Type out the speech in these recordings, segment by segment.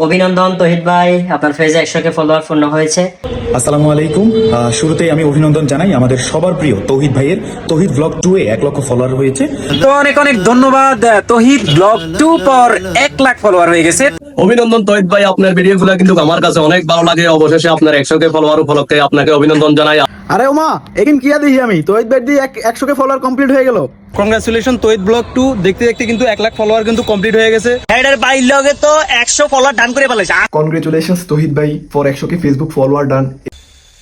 অভিনন্দন তহিদ ভাই। আপনার ফেজে একশো কে ফলোয়ার পূর্ণ হয়েছে। আসসালামু আলাইকুম। আহ, শুরুতেই আমি অভিনন্দন জানাই আমাদের সবার প্রিয় তৌহিদ ভাইয়ের। তৌহিদ ব্লগ টু এ এক লক্ষ ফলোয়ার হয়েছে। তো অনেক অনেক ধন্যবাদ তহিদ ব্লগ টু পর এক লাখ ফলোয়ার হয়ে গেছে। অভিনন্দন তহিদ ভাই আপনার ভিডিওগুলো কিন্তু আমার কাছে অনেক ভালো লাগে। অবশেষে আপনার একশো কে ফলোয়ার উপলক্ষে আপনাকে অভিনন্দন জানাই। আরে ওমা একিন কিয়া দেখি আমি? তোহিত বেড দিয়ে একশো কে ফলোয়ার কমপ্লিট হয়ে গেল। কংগ্রাচুলেশন তৈত ব্লগ টু দেখতে দেখতে কিন্তু এক লাখ ফলোয়ার কিন্তু কমপ্লিট হয়ে গেছে। হেডের বাইর লগে তো একশো ফলোয়ার ডান করে ফেলেছে। কনগ্রেচুলেশনস তহিদ ভাই ফর একশো কে ফেসবুক ফলোয়ার ডান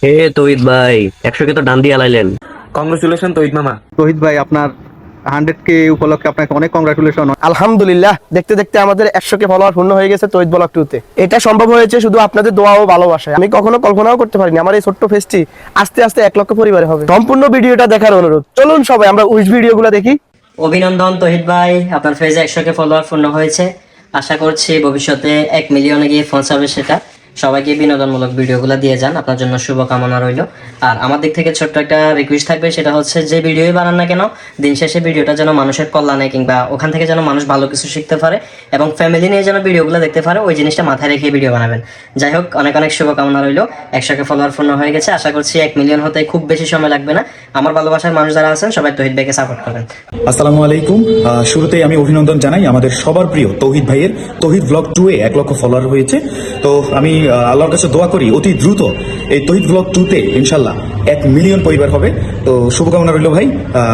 হে তহিদ ভাই একশো কে তো ডান দিয়ে আলাইলেন কংগ্রাচুলেশন তৈত মামা। তোহিত ভাই আপনার হান্ড্রেড কে উপলক্ষে আপনাকে অনেক কংগ্রাচুলেশন আলহামদুলিল্লাহ দেখতে দেখতে আমাদের একশো কে ফলোয়ার পূর্ণ হয়ে গেছে তৈত ব্লক টুতে এটা সম্ভব হয়েছে শুধু আপনাদের দোয়া ও ভালোবাসায়। আমি কখনো কল্পনাও করতে পারিনি আমার এই ছোট্ট ফেস্টি আস্তে আস্তে এক লক্ষ পরিবারে হবে। সম্পূর্ণ ভিডিওটা দেখার অনুরোধ। চলুন সবাই আমরা উইশ ভিডিওগুলো দেখি। অভিনন্দন তহিদ ভাই আপনার ফেজে একশো কে ফলোয়ার পূর্ণ হয়েছে। আশা করছি ভবিষ্যতে এক মিলিয়নে গিয়ে পৌঁছাবে সেটা। সবাইকে বিনোদনমূলক ভিডিওগুলো দিয়ে যান। আপনার জন্য শুভকামনা রইল। আর আমার দিক থেকে ছোট্ট একটা রিকোয়েস্ট থাকবে, সেটা হচ্ছে যে ভিডিওই বানান না কেন, দিন শেষে ভিডিওটা যেন মানুষের কল্যাণে কিংবা ওখান থেকে যেন মানুষ ভালো কিছু শিখতে পারে এবং ফ্যামিলি নিয়ে যেন ভিডিওগুলো দেখতে পারে, ওই জিনিসটা মাথায় রেখে ভিডিও বানাবেন। যাই হোক, অনেক অনেক শুভকামনা রইল। একশোকে ফলোয়ার পূর্ণ হয়ে গেছে। আশা করছি এক মিলিয়ন হতে খুব বেশি সময় লাগবে না। আমার ভালোবাসার মানুষ যারা আছেন, সবাই তহিদ ভাইকে সাপোর্ট করবেন। আসসালামু আলাইকুম। শুরুতেই আমি অভিনন্দন জানাই আমাদের সবার প্রিয় তৌহিদ ভাইয়ের। তৌহিদ ব্লগ টু এ এক লক্ষ ফলোয়ার হয়েছে। তো আমি আল্লাহর কাছে দোয়া করি অতি দ্রুত এই তহিদ ব্লগ টুতে ইনশাল্লাহ এক মিলিয়ন পরিবার হবে। তো শুভকামনা রইল ভাই।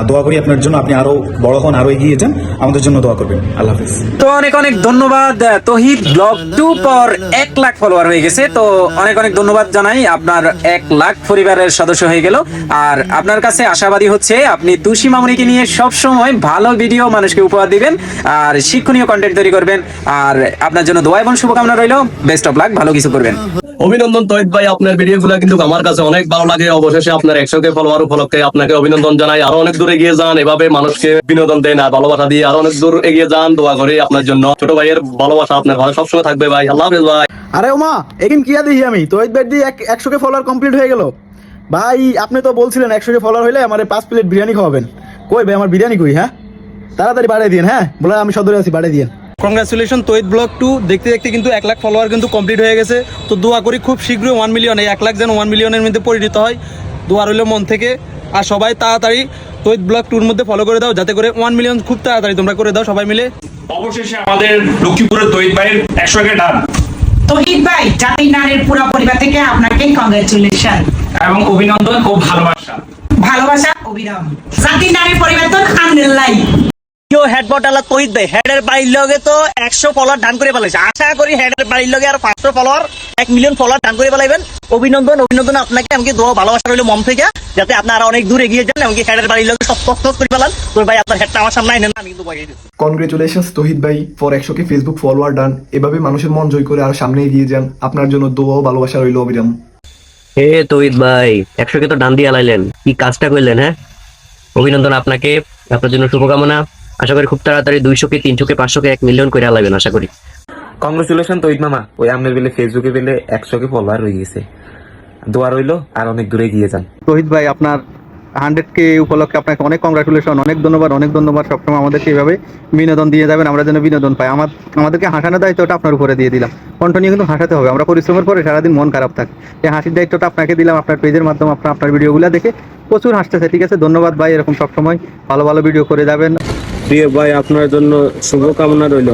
দোয়া করি আপনার জন্য আপনি আরও বড় হন, আরও এগিয়ে যান। আমাদের জন্য দোয়া করবেন। আল্লাহ হাফিজ। তো অনেক অনেক ধন্যবাদ তহিদ ব্লগ টু পর এক লাখ ফলোয়ার হয়ে গেছে। তো অনেক অনেক ধন্যবাদ জানাই। আপনার এক লাখ পরিবারের সদস্য হয়ে গেল। আর আপনার কাছে আশাবাদী হচ্ছে, আপনি তুষি মামুনিকে নিয়ে সব সময় ভালো ভিডিও মানুষকে উপহার দিবেন আর শিক্ষণীয় কন্টেন্ট তৈরি করবেন। আর আপনার জন্য দোয়া এবং শুভকামনা রইল। বেস্ট অফ লাক ভালো কিছু করবেন। অভিনন্দন তহিদ ভাই, আপনার ভিডিওগুলো কিন্তু আমার কাছে অনেক ভালো লাগে। অবশেষে আপনার একশো কে ফলোয়ার উপলক্ষে আপনাকে অভিনন্দন জানাই। আরও অনেক দূর এগিয়ে যান, এভাবে মানুষকে বিনোদন দেন আর ভালোবাসা দিয়ে আরও অনেক দূর এগিয়ে যান। দোয়া করি আপনার জন্য। ছোট ভাইয়ের ভালোবাসা আপনার ঘরে সবসময় থাকবে ভাই। আল্লাহ হাফেজ ভাই। আরে ওমা একিন কিয়া দেখি আমি? তোহিত বেড দিয়ে একশো কে ফলোয়ার কমপ্লিট হয়ে গেল। ভাই, আপনি তো বলছিলেন একশো কে ফলোয়ার হলে আমার পাঁচ প্লেট বিরিয়ানি খাওয়াবেন। কই ভাই, আমার বিরিয়ানি কই হ্যাঁ? তাড়াতাড়ি বাড়িয়ে দিন হ্যাঁ? বলে আমি সদরে আছি বাড়িয়ে দিন কংগ্রাচুলেশন তৈত ব্লগ টু দেখতে দেখতে কিন্তু এক লাখ ফলোয়ার কিন্তু কমপ্লিট হয়ে গেছে। তো দোয়া করি খুব শীঘ্রই ওয়ান মিলিয়ন এই এক লাখ যেন ওয়ান মিলিয়নের মধ্যে পরিণত হয়। দোয়া রইল মন থেকে। আর সবাই তাড়াতাড়ি তৈত ব্লগ টুর মধ্যে ফলো করে দাও যাতে করে ওয়ান মিলিয়ন খুব তাড়াতাড়ি তোমরা করে দাও সবাই মিলে। অবশেষে আমাদের লক্ষ্মীপুরের তৈত ভাইয়ের একশো একে ডান তহিদ ভাই জাতি নারীর পুরো পরিবার থেকে আপনাকে কংগ্রেচুলেশন এবং অভিনন্দন ও ভালোবাসা। ভালোবাসা অবিরাম। জাতি নারীর পরিবার তো আনলাই হেড বটালা তহিদ ভাই হেডের বাড়ির লগে তো একশো ফলোয়ার ডান করে ফেলাইছে। আশা করি হেডের বাড়ির লগে আর পাঁচশো ফলোয়ার এক মিলিয়ন ফলোয়ার ডান করে ফেলাইবেন। অভিনন্দন অভিনন্দন আপনাকে আমাকে দোয়া ভালোবাসা রইল মন থেকে যাতে আপনারা অনেক দূর এগিয়ে যান এমনকি হেডের বাড়ির লগে সব তস করে ফেলান তোর ভাই আপনার হেডটা আমার সামনে আইনেন না, আমি কিন্তু বয়ে দিচ্ছি। কনগ্রেচুলেশনস তহিদ ভাই ফর একশো কে ফেসবুক ফলোয়ার ডান এভাবে মানুষের মন জয় করে আর সামনে এগিয়ে যান। আপনার জন্য দোয়া ভালোবাসা রইল অবিরাম হে তহিদ ভাই একশো কে তো ডান দিয়ে আলাইলেন। কি কাজটা করলেন হ্যাঁ? অভিনন্দন আপনাকে আপনার জন্য শুভকামনা। আশা করি খুব তাড়াতাড়ি দুইশো কে তিনশো কে পাঁচশো কে এক মিলিয়ন করে আলাইবেন আশা করি। কংগ্রাচুলেশন তৈত মামা। ওই আপনার বেলে ফেসবুকে বেলে একশো কে ফলোয়ার হয়ে গেছে। দোয়া রইল আর অনেক দূরে গিয়ে যান। তোহিত ভাই আপনার হান্ড্রেড কে উপলক্ষে আপনাকে অনেক কংগ্রাচুলেশন অনেক ধন্যবাদ অনেক ধন্যবাদ। সবসময় আমাদেরকে এইভাবে বিনোদন দিয়ে যাবেন আমরা যেন বিনোদন পাই। আমার আমাদেরকে হাসানোর দায়িত্বটা আপনার উপরে দিয়ে দিলাম। কন্টিনিউ কিন্তু হাসাতে হবে। আমরা পরিশ্রমের পরে সারাদিন মন খারাপ থাকে। এই হাসির দায়িত্বটা আপনাকে দিলাম আপনার পেজের মাধ্যমে আপনার আপনার ভিডিওগুলো দেখে প্রচুর হাসতেছে ঠিক আছে? ধন্যবাদ ভাই এরকম সবসময় ভালো ভালো ভিডিও করে যাবেন। প্রিয় ভাই আপনার জন্য শুভকামনা রইল।